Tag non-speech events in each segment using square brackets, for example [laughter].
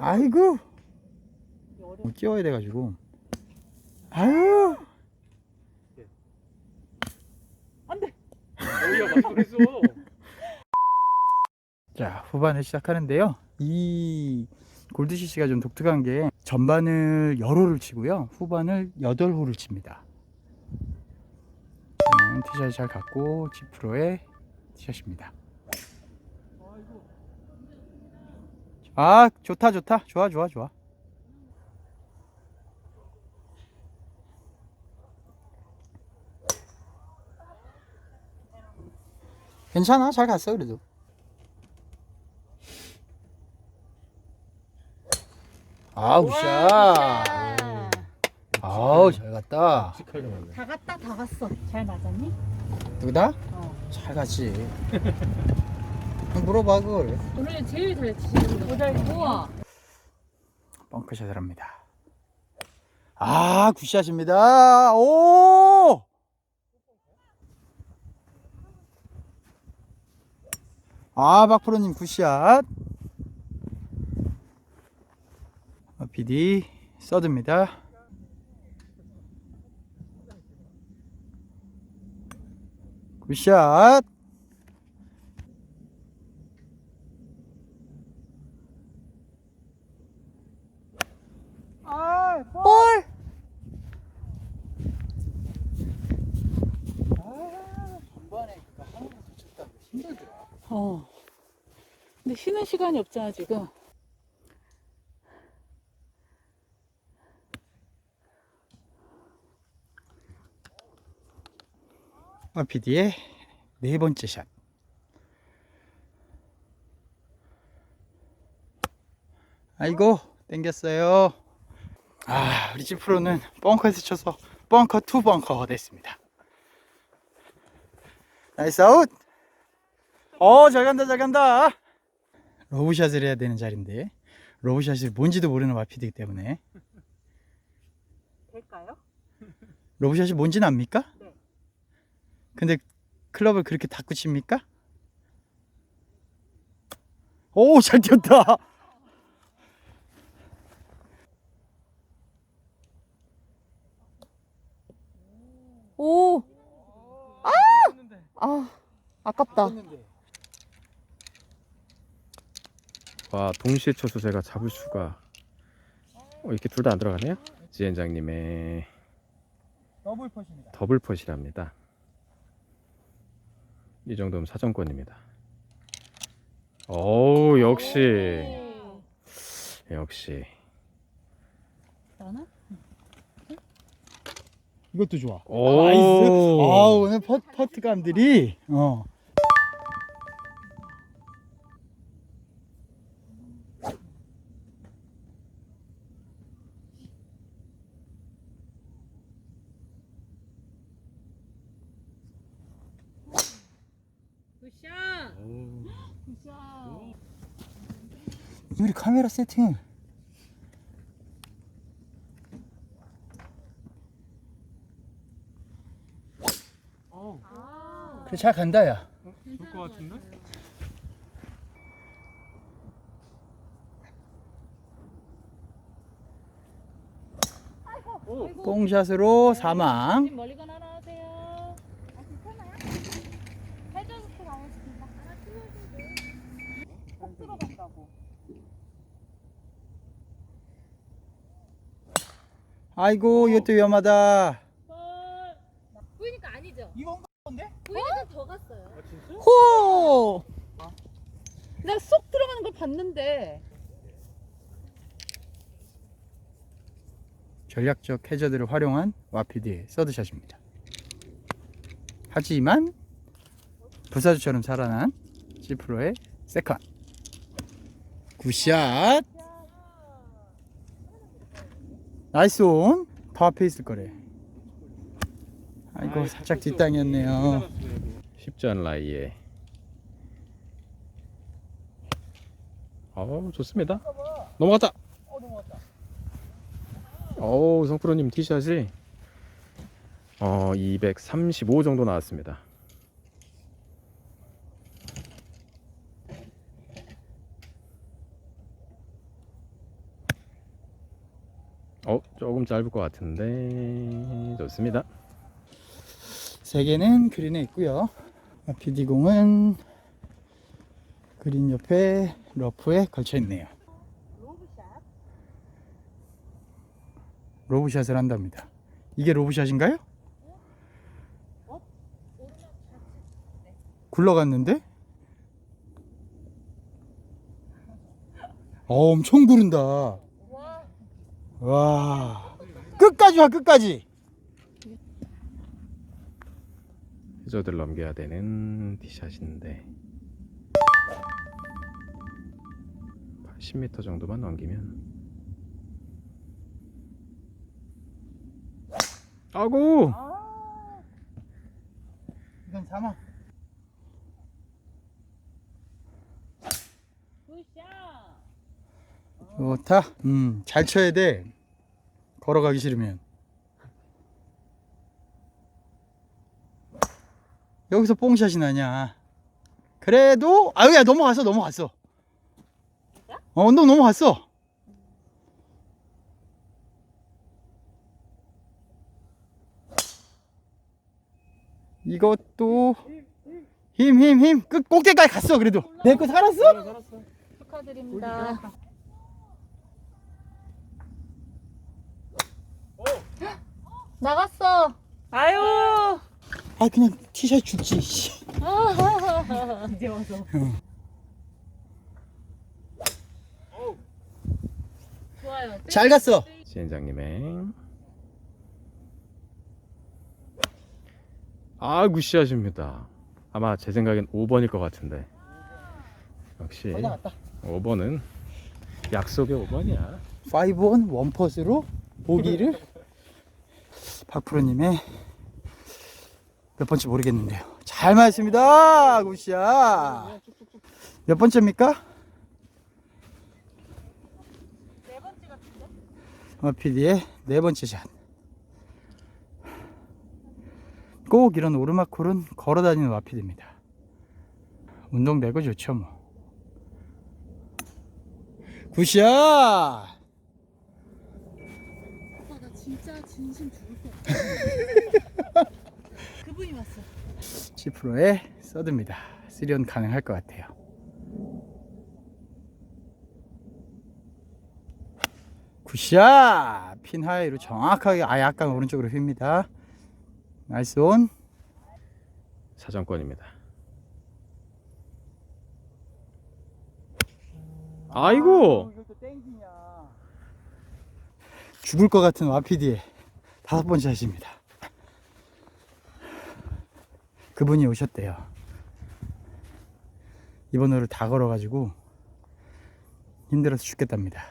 아이고. 뭐 끼워야 돼가지고. 아유. 어이야 맞그랬어 자 후반을 시작하는데요. 이 골드CC가 좀 독특한 게 전반을 여러 홀을 치고요. 후반을 여덟 홀을 칩니다. 음, 티샷 잘 갖고 지프로의 티샷입니다 아 좋다 좋다. 좋아 좋아 좋아. 괜찮아? 잘 갔어 그래도. 아우 샷 아우 잘 갔다. 씩하게 맞네. 다 갔다 다 갔어. 잘 맞았니? 누구다? 어. 잘 갔지 [laughs] 물어봐 그걸 오늘 제일 잘 치시는 거. 잘 우와. 벙커샷을 합니다 아 굿샷입니다 오 아, 박프로님 굿샷. 어, PD 서드입니다. 굿샷. 아, 볼. 아, 전반에 그거 하나만 더 쳤다 힘들더라. 어. 근데 쉬는 시간이 없잖아 지금. 어, PD의 네 번째 샷. 아이고, 땡겼어요. 아, 우리 집 프로는 벙커에서 쳐서 벙커 투 벙커가 됐습니다. 나이스 아웃! 어, 잘 간다, 잘 간다! 로브샷을 해야 되는 자리인데, 로브샷이 뭔지도 모르는 와피디기 때문에, 될까요? 로브샷이 뭔지는 압니까? 네. 근데 클럽을 그렇게 닫고 칩니까? 오, 잘 뛰었다. 오. 아! 아. 아깝다. 와 동시에 쳐서 제가 잡을 수가 어, 이렇게 둘 다 안 들어가네요 지현장님의 더블 컷입니다. 더블 펫이랍니다 이 정도면 사정권입니다 오 역시 역시 나는? 이것도 좋아. 오. 나이스. 아, 오늘 퍼, 퍼트감들이 어. 굿샷. 굿샷. 우리 카메라 세팅. 아. 그래 잘 간다 야. 좋을 것 같은데? 꽁샷으로 사망. 지금 멀리 가나 하세요. 아, 괜찮아요? 해저스트 가겠습니다. 하나 띄워주세요. 꼭 들어간다고. 아이고 이것도 위험하다. 보이니까 아니죠? 이건 건데? 보이니까 더 갔어요. 호. 내가 쏙 들어가는 걸 봤는데. 전략적 해저드를 활용한 와피디의 서드샷입니다. 하지만 부사주처럼 살아난 C프로의 세컨. 굿샷. 나이스 온. 더 앞에 있을 거래. 아이고 살짝 뒷땅이었네요. 쉽지 않은 라이에 어 좋습니다 넘어갔다 어우 성프로님 티샷이 어235 정도 나왔습니다 어 조금 짧을 것 같은데 좋습니다. 세 개는 그린에 있고요. 비디공은 그린 옆에 러프에 걸쳐 있네요. 로브샷. 로브샷을 한답니다. 이게 로브샷인가요? 굴러갔는데? 어, 엄청 구른다. 와. 와. 끝까지 와, 끝까지. 해저들 넘겨야 되는 티샷인데 80m 정도만 넘기면 아고 이건 사망. 굿샷. 좋다. 음, 잘 쳐야 돼. 걸어가기 싫으면. 여기서 뽕샷이 나냐. 그래도, 아유, 야, 넘어갔어, 넘어갔어. 어, 언덕 넘어갔어. 이것도 힘, 힘, 힘. 끝, 꼭대기까지 갔어, 그래도. 내 거 살았어? 축하드립니다. 나갔어. 아유. 아, 그냥 티샷 죽지. 씨. 이제 와서. [laughs] 좋아요. 잘 갔어. 지현장님의 아 굿샷입니다 아마 제 생각엔 5번일 것 같은데 역시 거의 다 갔다. 5번은 약속의 5번이야 5온 원퍼스로 보기를 박프로님의 몇 번째 모르겠는데요. 잘 맞습니다. 굿샷. 몇 번째입니까? 네 번째 같은데? 어, PD의 네 번째 샷. 꼭 이런 오르막홀은 걸어다니는 와피드입니다. 운동 되고 좋죠 뭐. 오빠 나 진짜 진심 죽을 것 같아. [laughs] 그분이 왔어. 10%의 서드입니다. 3온 가능할 것 같아요. 굿샷! 핀 하이로 정확하게 아 약간 오른쪽으로 휩니다. 나이스 온. 사정권입니다 아이고 죽을 것 같은 와피디의 다섯 번째 샷입니다. 그분이 오셨대요. 이번 호를 다 걸어가지고 힘들어서 죽겠답니다.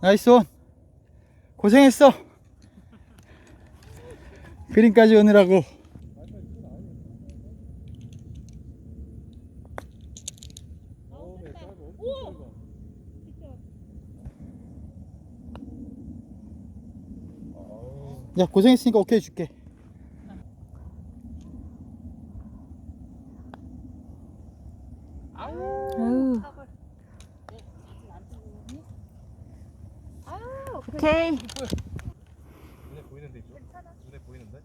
나이스 온! 고생했어! 그림까지 오느라고 야 고생했으니까 오케이 줄게 아유. 오케이. 눈에 보이는데 있죠? 눈에 보이는데?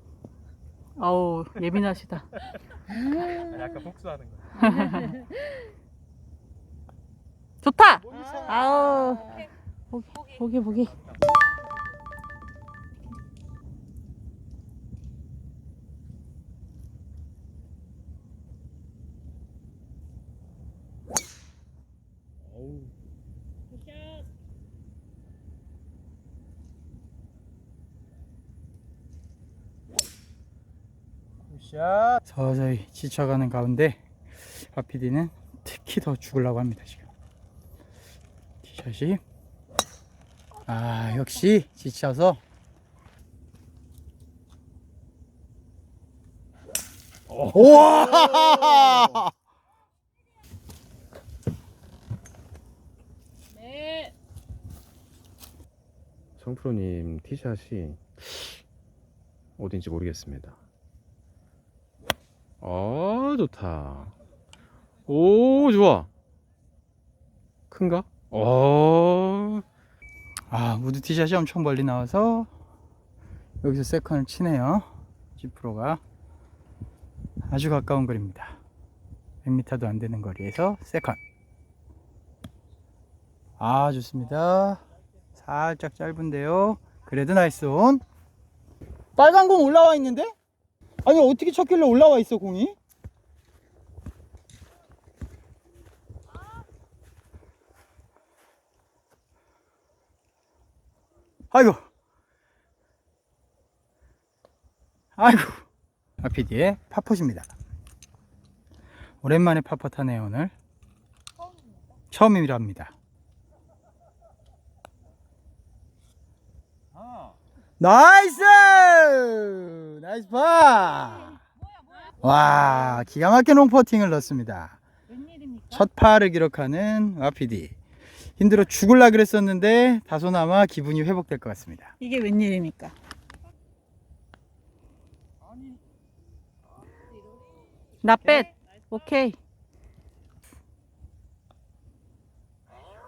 어우 예민하시다. 약간 복수하는 거 좋다. 아우. 보기 보기. 굿샷 서서히 지쳐가는 가운데 하피디는 특히 더 죽으려고 합니다 지금. 티샷이 아 역시 지쳐서. 우와! [laughs] 네. 청프로님 티샷이 어딘지 모르겠습니다 어 좋다. 오 좋아. 큰가? 어. 아 우드 티샷이 엄청 멀리 나와서 여기서 세컨을 치네요 지프로가 아주 가까운 거리입니다 100m도 안 되는 거리에서 세컨 아 좋습니다 살짝 짧은데요 그래도 나이스 온 빨간 공 올라와 있는데? 아니 어떻게 쳤길래 올라와 있어 공이? 아이고. 아이고. 아피디의 파폿입니다. 오랜만에 파폿 하네요, 오늘. 처음이랍니다. 나이스! 나이스 파! 와, 기가 막힌 롱퍼팅을 넣습니다. 첫 파를 기록하는 와피디. 힘들어 죽을라 그랬었는데 다소나마 기분이 회복될 것 같습니다. 이게 웬일입니까? 나뱃 오케이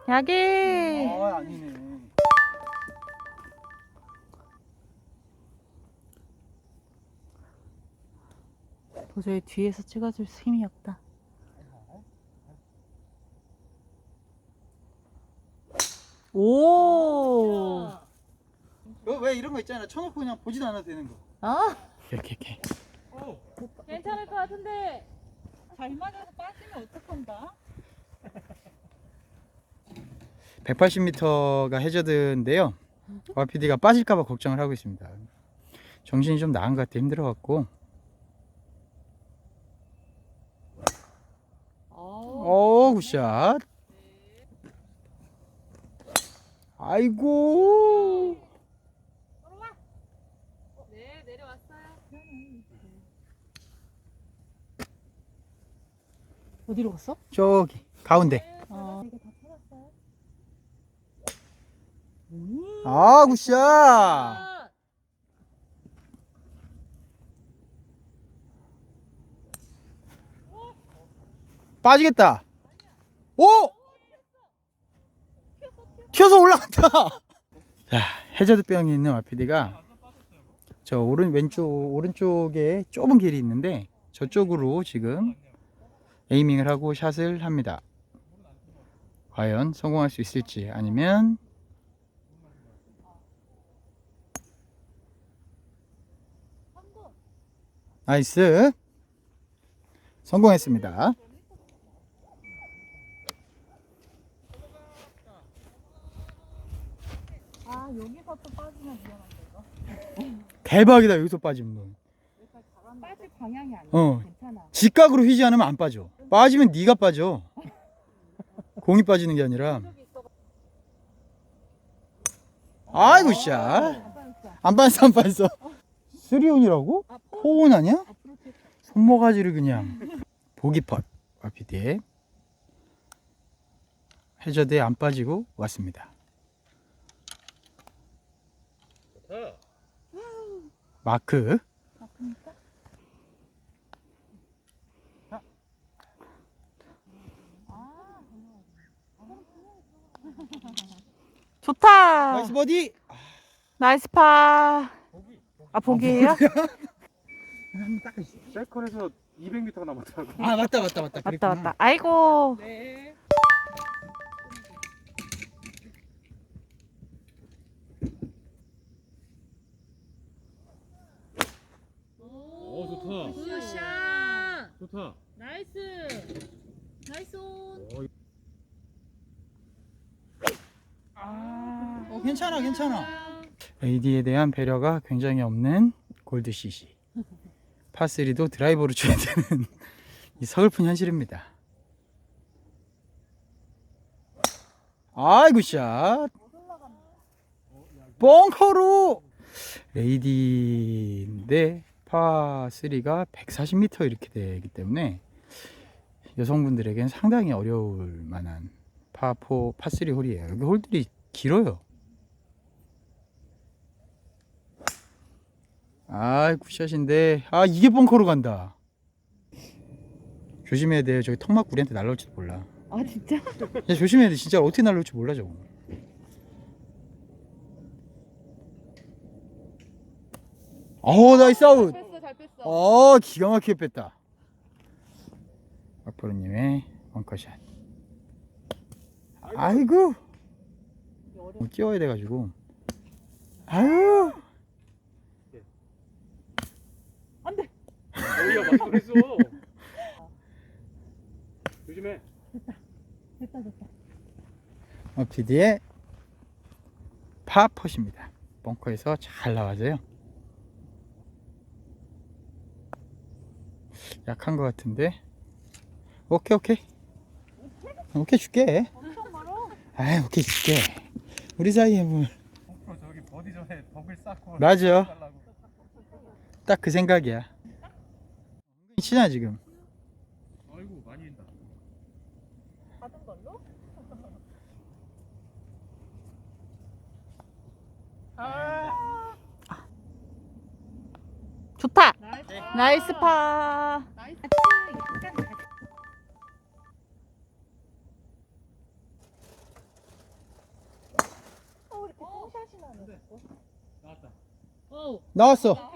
야기 아, 아니네. 도저히 뒤에서 찍어줄 힘이 없다 오왜 이런 거 있잖아. 쳐놓고 그냥 보지도 않아도 되는 거. 아? 이렇게 이렇게. 괜찮을 것 같은데. 잘 맞아서 빠지면 어떡한다 180m가 해저드인데요. 와피디가 빠질까봐 걱정을 하고 있습니다. 정신이 좀 나은 것 같아 힘들어갖고. 오 굿샷. 아이고. 네, 내려왔어요. 어디로 갔어? 저기 가운데. 어. 아 굿샷. 빠지겠다. 오! 튀어서 올라갔다. [laughs] 자, 해저드병이 있는 와피디가 저 오른 왼쪽 오른쪽에 좁은 길이 있는데 저쪽으로 지금 에이밍을 하고 샷을 합니다. 과연 성공할 수 있을지 아니면 나이스 성공했습니다. 아 여기서 또 빠지면 위험한데 이거 대박이다 여기서 빠지면 너. 빠질 방향이 아니야 어. 괜찮아. 직각으로 휘지 않으면 안 빠져. 빠지면 네가 빠져. 공이 빠지는 게 아니라. 아이고 샷안 빠졌어 안 빠졌어. 쓰리온이라고? 포온 아니야? 손모가지를 그냥. 보기펫 와피디에. 해저드에 안 빠지고 왔습니다 마크 [laughs] 좋다 나이스 버디 나이스 파. 아 보기예요? 셀컬에서 200m가 남았다고. 아 맞다 맞다 맞다 맞다 맞다. 아이고. 네. 좋다. 굿샷. 좋다. 나이스. 나이스 온. 어, 괜찮아 괜찮아 AD에 대한 배려가 굉장히 없는 골드 CC. 파3도 드라이버로 쳐야 되는 이 서글픈 현실입니다. 아이고 샷. 벙커로 AD인데 파3가 140m 이렇게 되기 때문에 여성분들에겐 상당히 어려울 만한 파4, 파3 홀이에요. 여기 홀들이 길어요. 아 굿샷인데 아 이게 벙커로 간다 조심해야 돼. 저기 턱 맞고 우리한테 날라올지도 몰라. 아 진짜? 야, 조심해야 돼. 진짜 어떻게 날라올지 몰라 저거. 어 나이스 아웃. 뺐어 잘 뺐어. 어 기가 막히게 뺐다. 박보르님의 벙커샷. 아이고. 뭐 끼워야 돼가지고. 아유. 여기가 맞고 했어. 조심해. 됐다 됐다. 어, PD의 파퍼십니다. 벙커에서 잘 나와져요. 약한 것 같은데. 오케이 오케이. 오케이 줄게. 아 오케이 줄게. 우리 사이에 뭐 저기 버디 전에 덕을 쌓고. 맞아. 딱 그 생각이야. 치냐 지금. 아이고 많이 인다. 받은 걸로? 좋다. 나이스. 나이스 파. 나이스. 어, 이렇게 뽕샷이 나네. 나왔다. 오. 나왔어.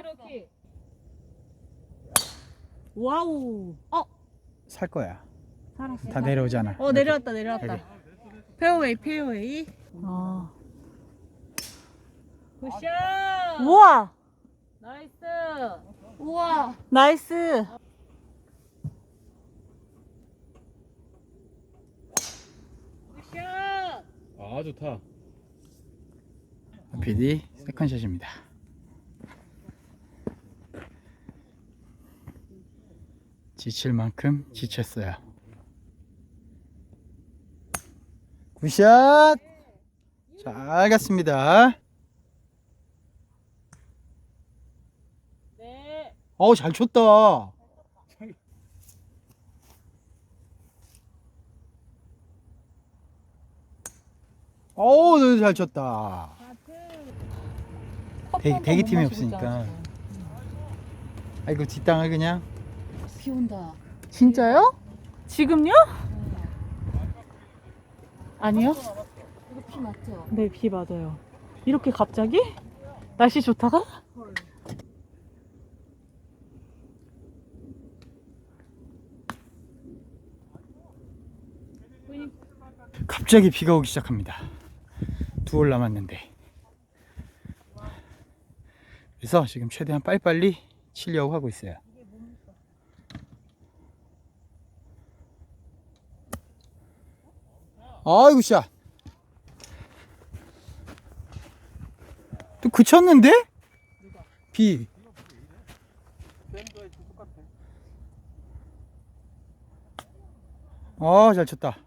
와우. 어, 살 거야. 살았어. 다 내려오잖아. 어 내려왔다 내려왔다. 여기. 페어웨이 페어웨이. 어. 굿샷. 우와. 나이스. 우와. 나이스. 굿샷. 아 좋다. PD 세컨샷입니다. 지칠 만큼 지쳤어요. 굿샷! 잘 갔습니다. 네. 어우, 잘 쳤다. 어우, 너무 잘 쳤다. 대기, 대기팀이 없으니까. 아이고, 뒷땅을 그냥. 비 온다. 진짜요? 지금요? 아니요? 이거 비 맞죠? 네, 비 맞아요. 이렇게 갑자기? 날씨 좋다가? 갑자기 비가 오기 시작합니다. 두홀 남았는데. 그래서 지금 최대한 빨리빨리 치려고 하고 있어요. 아이고 샷. 또 그쳤는데? 비. 아, 잘 쳤다.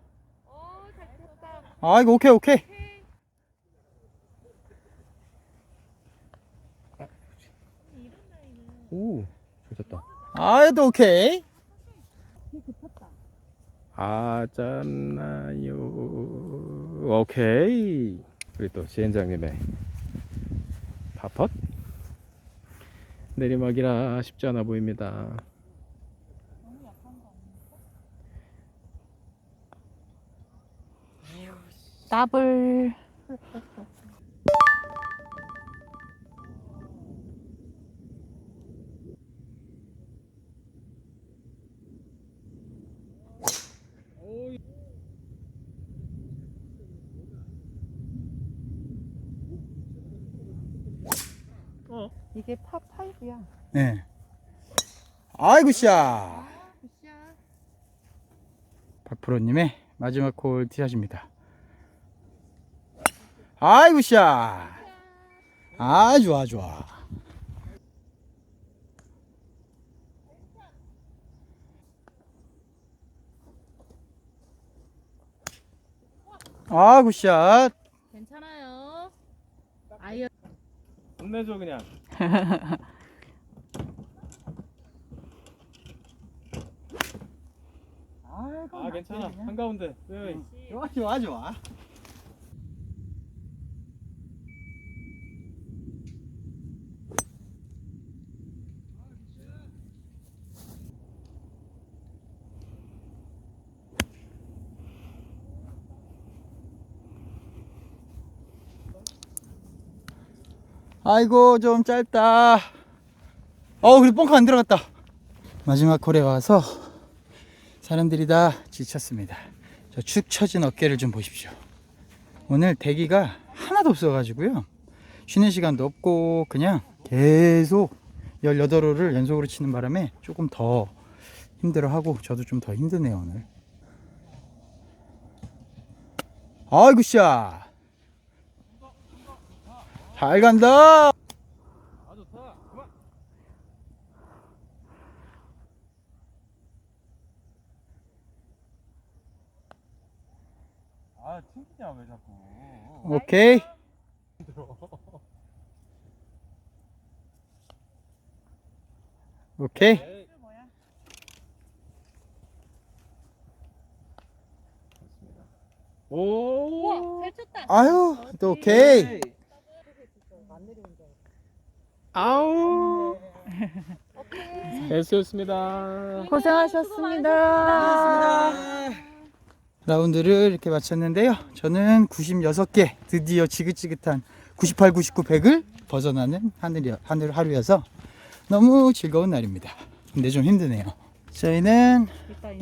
오, 잘 쳤다. 아이고 오케이 오케이. 오 좋았다. 아이도 오케이. 아 짠나요. 오케이. 우리 또 지현장님의 파펫 내리막이라 쉽지 않아 보입니다. 더블. 이게 파 파이브야. 네. 아이고 샷. 굿샷. 박프로님의 마지막 콜 티샷입니다. 아이고 샷. 아 좋아 좋아. 아이고 샷. 괜찮아요. 아이언. 혼내줘 그냥. [laughs] 아 괜찮아 한가운데. 네. 좋아 좋아 좋아. 아이고 좀 짧다. 어 그래 뻥커 안 들어갔다. 마지막 홀에 와서 사람들이 다 지쳤습니다. 저 축 처진 어깨를 좀 보십시오. 오늘 대기가 하나도 없어가지고요. 쉬는 시간도 없고 그냥 계속 18홀을 연속으로 치는 바람에 조금 더 힘들어하고 저도 좀 더 힘드네요 오늘. 아이고 샷. 잘 간다. 아 튕기냐 왜 자꾸 오케이. 오케이. 오 잘 쳤다. 아유, 또 오케이. 아우 S였습니다 고생하셨습니다. 라운드를 이렇게 마쳤는데요. 저는 96개 드디어 지긋지긋한 98, 99, 100을 벗어나는 하늘이, 하늘 하루여서 너무 즐거운 날입니다. 근데 좀 힘드네요. 저희는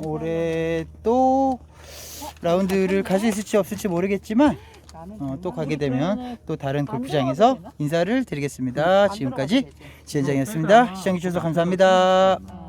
올해 또 라운드를 갈 수 있을지 없을지 모르겠지만 어, 또 가게 되면 또 다른 골프장에서 인사를 드리겠습니다. 지금까지 지현장이었습니다. 시청해주셔서 감사합니다.